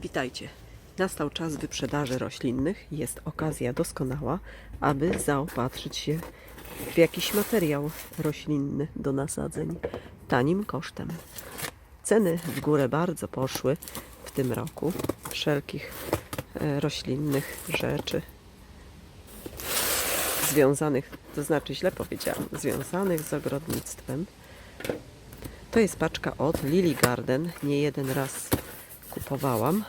Witajcie. Nastał czas wyprzedaży roślinnych. Jest okazja doskonała, aby zaopatrzyć się w jakiś materiał roślinny do nasadzeń tanim kosztem. Ceny w górę bardzo poszły w tym roku wszelkich e, roślinnych rzeczy związanych, to znaczy źle powiedziałam, związanych z ogrodnictwem. To jest paczka od Lily Garden. Nie jeden raz kupowałam.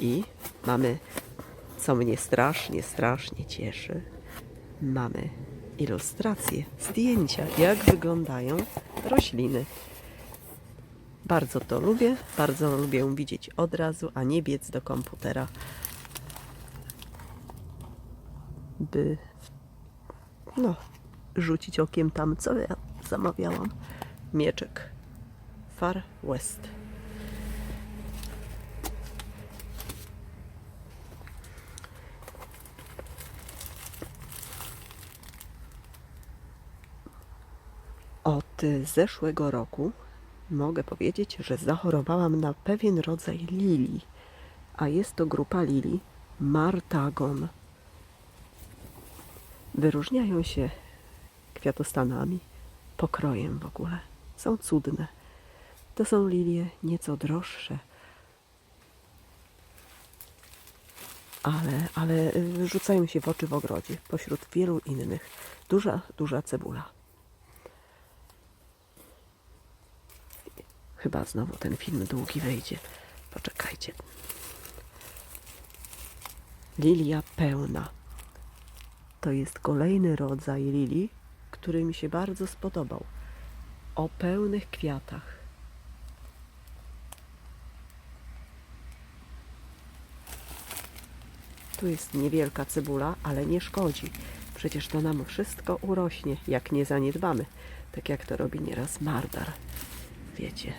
I mamy, co mnie strasznie, strasznie cieszy, mamy ilustracje, zdjęcia, jak wyglądają rośliny. Bardzo to lubię, bardzo lubię widzieć od razu, a nie biec do komputera, by no, rzucić okiem tam, co ja zamawiałam. Mieczek Far West. Od zeszłego roku mogę powiedzieć, że zachorowałam na pewien rodzaj lilii, a jest to grupa lilii Martagon. Wyróżniają się kwiatostanami, pokrojem w ogóle. Są cudne. To są lilie nieco droższe, ale, ale y, rzucają się w oczy w ogrodzie pośród wielu innych. Duża, duża cebula. Chyba znowu ten film długi wejdzie. Poczekajcie. Lilia pełna. To jest kolejny rodzaj lilii, który mi się bardzo spodobał. O pełnych kwiatach. Tu jest niewielka cebula, ale nie szkodzi. Przecież to nam wszystko urośnie, jak nie zaniedbamy. Tak jak to robi nieraz Mardar. Wiecie.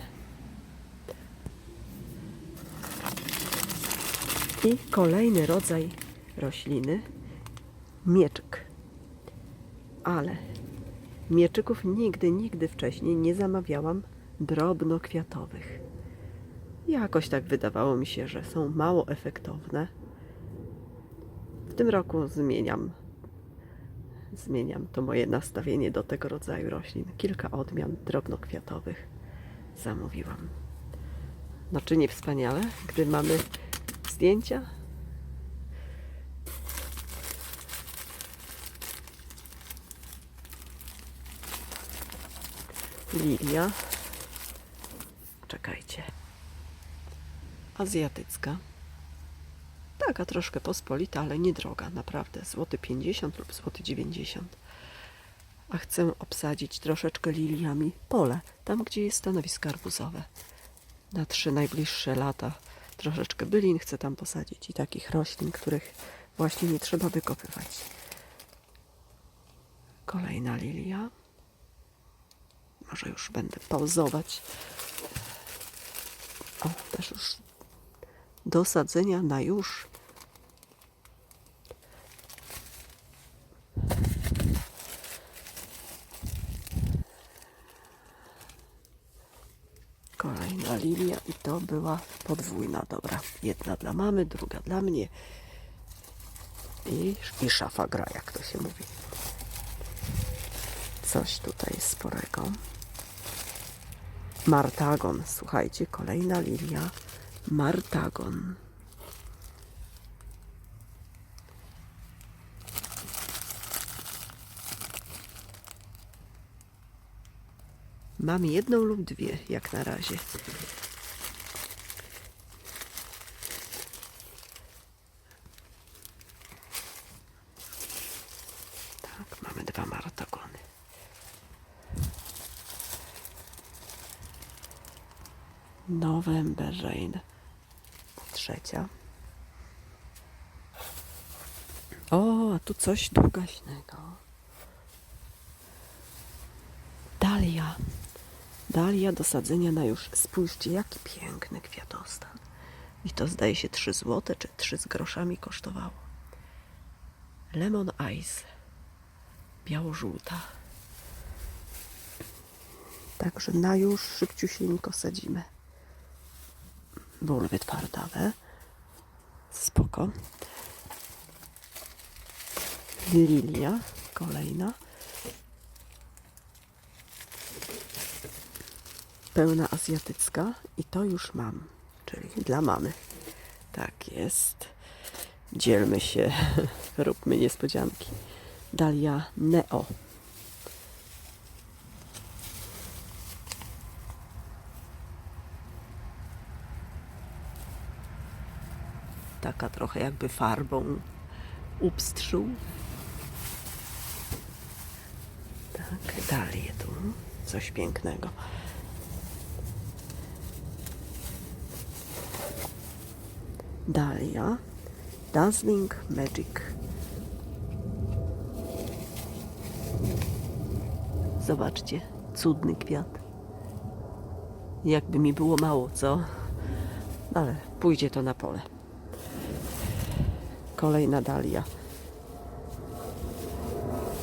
I kolejny rodzaj rośliny mieczyk. Ale mieczyków nigdy, nigdy wcześniej nie zamawiałam drobnokwiatowych. Jakoś tak wydawało mi się, że są mało efektowne. W tym roku zmieniam. Zmieniam to moje nastawienie do tego rodzaju roślin. Kilka odmian drobnokwiatowych zamówiłam. No czy nie wspaniale, gdy mamy zdjęcia? Lilia. Czekajcie. Azjatycka. Taka troszkę pospolita, ale niedroga, naprawdę. Złoty 50 lub złoty 90. A chcę obsadzić troszeczkę liliami pole, tam gdzie jest stanowisko arbuzowe. Na trzy najbliższe lata troszeczkę bylin chcę tam posadzić i takich roślin, których właśnie nie trzeba wykopywać. Kolejna lilia. Może już będę pauzować. O, też już do sadzenia na już. Kolejna lilia i to była podwójna, dobra. Jedna dla mamy, druga dla mnie. I, i szafa gra, jak to się mówi. Coś tutaj sporego. Martagon, słuchajcie, kolejna lilia. Martagon. Mam jedną lub dwie, jak na razie. Tak, mamy dwa martagony. November Rain. Trzecia. O, a tu coś długaśnego. Dalia. Dalia do sadzenia na już. Spójrzcie, jaki piękny kwiatostan. I to zdaje się 3 złote, czy 3 z groszami kosztowało. Lemon Ice. Biało-żółta. Także na już szybciusieńko sadzimy. Bulwy twardawe. Spoko. Lilia, kolejna. Pełna azjatycka i to już mam, czyli dla mamy. Tak jest. Dzielmy się, róbmy niespodzianki. Dalia Neo. Taka trochę jakby farbą upstrzył. Tak, dalej tu coś pięknego. Dalia Dazzling Magic. Zobaczcie, cudny kwiat. Jakby mi było mało, co? Ale pójdzie to na pole. Kolejna dalia.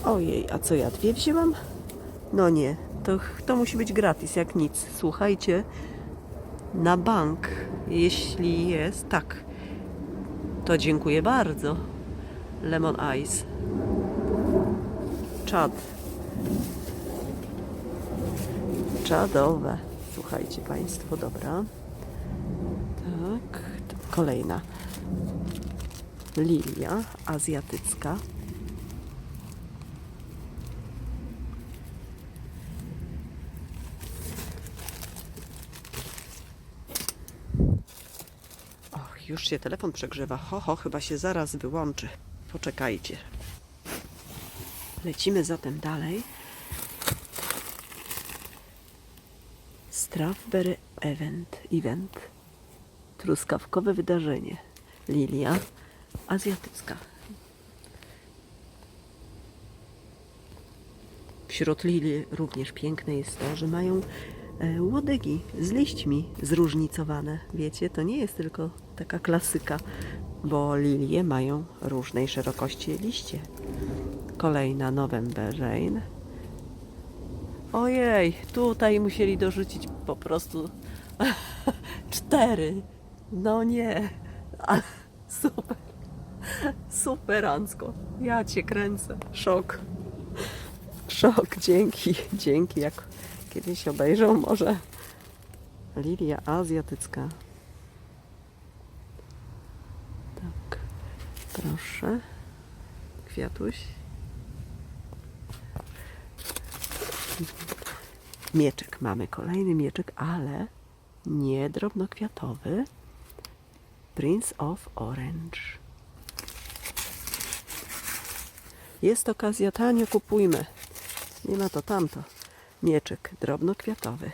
Ojej, a co ja dwie wzięłam? No nie, to, to musi być gratis, jak nic. Słuchajcie, na bank, jeśli jest, tak, to dziękuję bardzo. Lemon Ice. Czad. Czadowe. Słuchajcie Państwo, dobra. Tak, kolejna. Lilia azjatycka. Już się telefon przegrzewa. Ho, ho, chyba się zaraz wyłączy. Poczekajcie. Lecimy zatem dalej. Strawberry Event. Event. Truskawkowe wydarzenie. Lilia azjatycka. Wśród lili również piękne jest to, że mają łodygi z liśćmi zróżnicowane. Wiecie, to nie jest tylko taka klasyka, bo lilie mają różnej szerokości liście. Kolejna November Rain. Ojej, tutaj musieli dorzucić po prostu cztery. No nie, ale super. Superancko. Ja cię kręcę. Szok. Szok, dzięki, dzięki. Jak kiedyś obejrzą może. Lilia azjatycka. Tak, proszę. Kwiatuś. Mieczek mamy, kolejny mieczek, ale nie drobnokwiatowy. Prince of Orange. Jest okazja, tanio kupujmy. Nie ma to tamto. Mieczek drobnokwiatowy.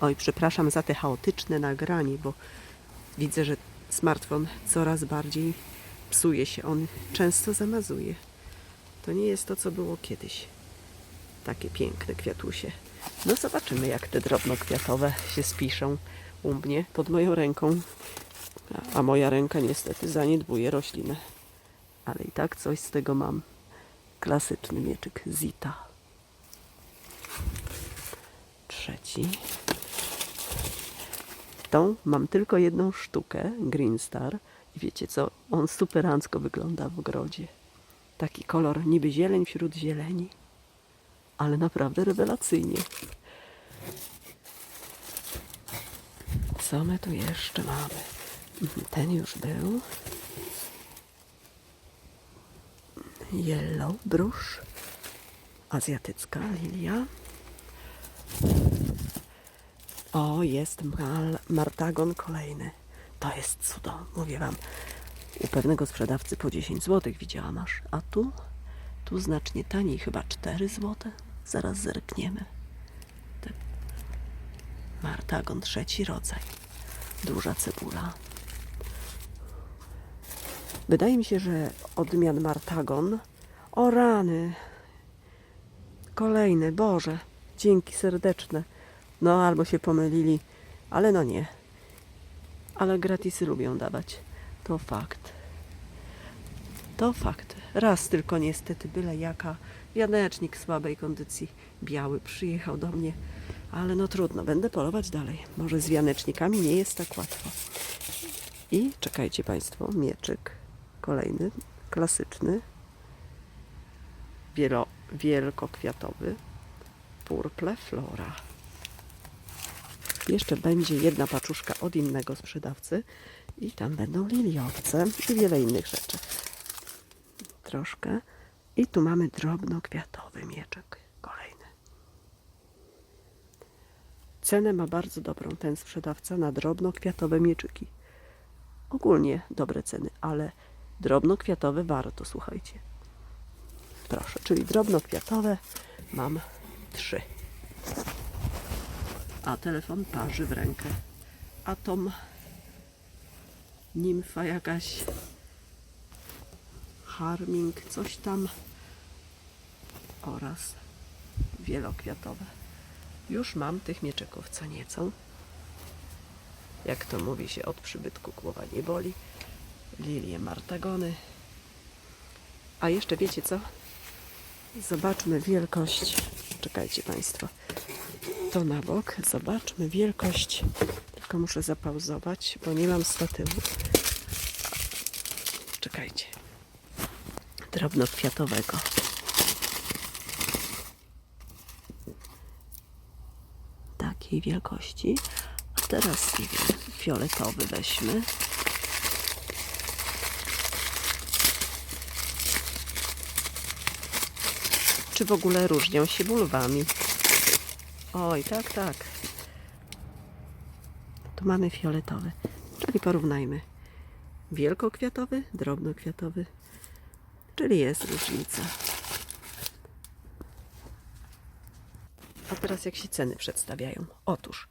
Oj, przepraszam za te chaotyczne nagranie, bo widzę, że smartfon coraz bardziej psuje się. On często zamazuje. To nie jest to, co było kiedyś. Takie piękne kwiatusie. No zobaczymy, jak te drobnokwiatowe się spiszą u mnie pod moją ręką. A- A moja ręka niestety zaniedbuje roślinę. Ale i tak coś z tego mam. Klasyczny mieczyk Zita. Trzeci. Tą mam tylko jedną sztukę, Green Star. I wiecie co? On superancko wygląda w ogrodzie. Taki kolor niby zieleń wśród zieleni. Ale naprawdę rewelacyjnie. Co my tu jeszcze mamy? Mhm, Ten już był. Yellow brush. Azjatycka lilia. O, jest mal, martagon kolejny. To jest cudo, mówię wam. U pewnego sprzedawcy po 10 zł widziałam aż. A tu? Tu znacznie taniej, chyba 4 zł. Zaraz zerkniemy. Martagon, trzeci rodzaj. Duża cebula. Wydaje mi się, że odmian martagon. O rany! Kolejny, Boże, dzięki serdeczne. No, albo się pomylili, ale no nie. Ale gratisy lubią dawać. To fakt. To fakt. Raz tylko niestety byle jaka wianecznik słabej kondycji biały przyjechał do mnie Ale no trudno, będę polować dalej. Może z wianecznikami nie jest tak łatwo. I czekajcie Państwo, mieczyk kolejny, klasyczny, wielo, wielkokwiatowy, Purple Flora. Jeszcze będzie jedna paczuszka od innego sprzedawcy i tam będą liliowce i wiele innych rzeczy. Troszkę. I tu mamy drobnokwiatowy mieczek kolejny. Cenę ma bardzo dobrą ten sprzedawca na drobnokwiatowe mieczyki. Ogólnie dobre ceny, ale drobnokwiatowe warto, słuchajcie. Proszę, czyli drobnokwiatowe mam trzy. A telefon parzy w rękę. Atom, nimfa jakaś, harming, coś tam oraz wielokwiatowe. Już mam tych mieczyków co nieco. Jak to mówi się, od przybytku głowa nie boli. Lilie martagony. A jeszcze wiecie co? Zobaczmy wielkość. Czekajcie Państwo. To na bok. Zobaczmy wielkość. Tylko muszę zapauzować, bo nie mam statywu. Czekajcie. Drobnokwiatowego. Takiej wielkości. A teraz, nie wiem, fioletowy weźmy. Czy w ogóle różnią się bulwami? Oj, tak, tak. Tu mamy fioletowy. Czyli porównajmy. Wielkokwiatowy, drobnokwiatowy. Czyli jest różnica. A teraz jak się ceny przedstawiają? Otóż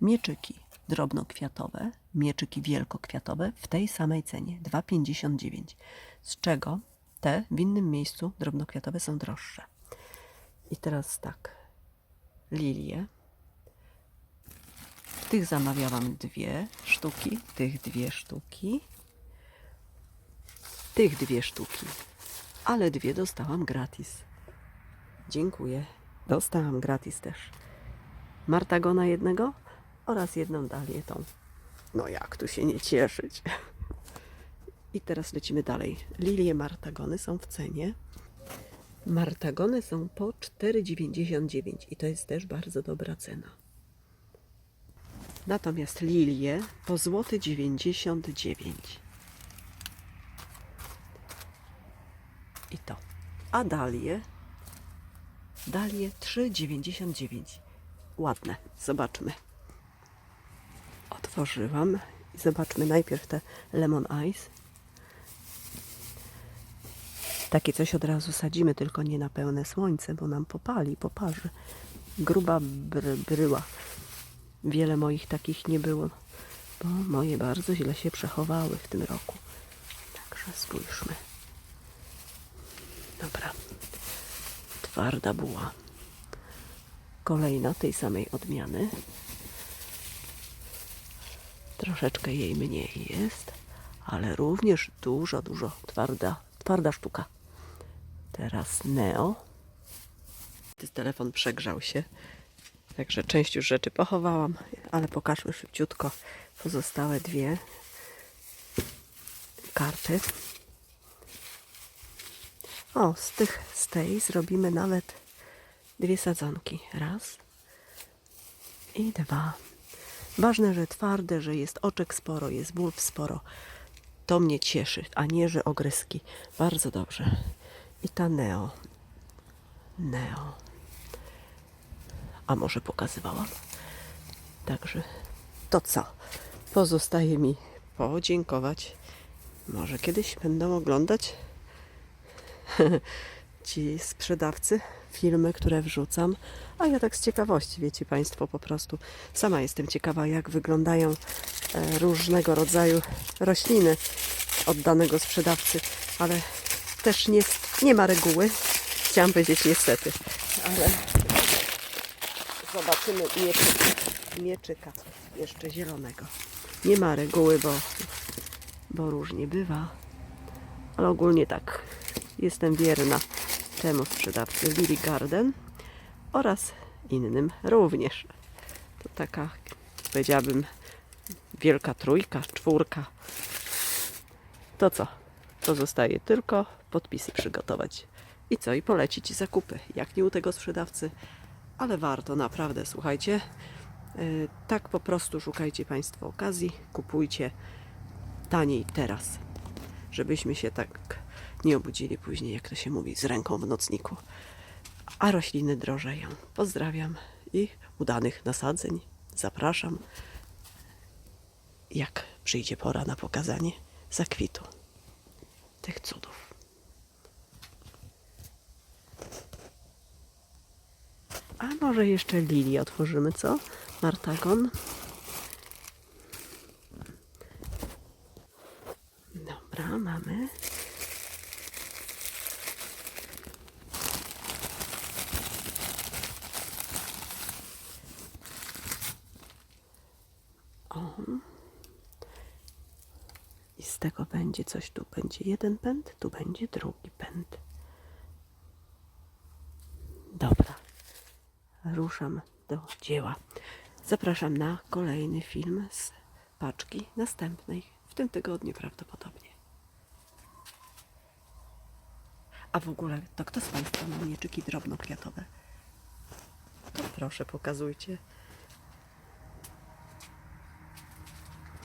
mieczyki drobnokwiatowe, mieczyki wielkokwiatowe w tej samej cenie 2,59. Z czego te w innym miejscu drobnokwiatowe są droższe. I teraz tak. Lilie. Tych zamawiałam dwie sztuki, tych dwie sztuki, tych dwie sztuki, ale dwie dostałam gratis. Dziękuję. Dostałam gratis też. Martagona jednego oraz jedną dalię tą. No jak tu się nie cieszyć. I teraz lecimy dalej. Lilie Martagony są w cenie. Martagony są po 4,99 i to jest też bardzo dobra cena. Natomiast lilie po złoty 99. I to. A dalie dalie 3,99. Ładne. Zobaczmy. Otworzyłam i zobaczmy najpierw te lemon ice. Takie coś od razu sadzimy, tylko nie na pełne słońce, bo nam popali, poparzy. Gruba bry, bryła. Wiele moich takich nie było, bo moje bardzo źle się przechowały w tym roku. Także spójrzmy. Dobra. Twarda buła. Kolejna tej samej odmiany. Troszeczkę jej mniej jest, ale również dużo, dużo twarda, twarda sztuka. Teraz Neo. Telefon przegrzał się, także część już rzeczy pochowałam, ale pokażmy szybciutko pozostałe dwie karty. O, z tych, z tej zrobimy nawet dwie sadzonki. Raz i dwa. Ważne, że twarde, że jest oczek sporo, jest bulw sporo. To mnie cieszy, a nie, że ogryski. Bardzo dobrze. I ta Neo. Neo. A może pokazywałam? Także to co? Pozostaje mi podziękować. Może kiedyś będą oglądać ci sprzedawcy filmy, które wrzucam, a ja tak z ciekawości, wiecie Państwo, po prostu sama jestem ciekawa, jak wyglądają e, różnego rodzaju rośliny od danego sprzedawcy, ale też nie, nie ma reguły, chciałam powiedzieć niestety, ale zobaczymy mieczyka, mieczyka jeszcze zielonego. Nie ma reguły, bo, bo różnie bywa, ale ogólnie tak, jestem wierna temu sprzedawcy Lily Garden oraz innym również. To taka, powiedziałabym, wielka trójka, czwórka. To co? Pozostaje tylko podpisy przygotować. I co? I polecić zakupy. Jak nie u tego sprzedawcy, ale warto, naprawdę, słuchajcie. Yy, Tak po prostu szukajcie Państwo okazji, kupujcie taniej teraz, żebyśmy się tak nie obudzili później, jak to się mówi, z ręką w nocniku. A rośliny drożeją. Pozdrawiam i udanych nasadzeń. Zapraszam, jak przyjdzie pora na pokazanie zakwitu tych cudów. A może jeszcze lilię otworzymy, co? Martagon. Dobra, mamy. O. I z tego będzie coś, tu będzie jeden pęd, tu będzie drugi pęd. Dobra, ruszam do dzieła. Zapraszam na kolejny film z paczki następnej w tym tygodniu prawdopodobnie. A w ogóle, to kto z Państwa ma mieczyki drobnokwiatowe? To proszę, pokazujcie.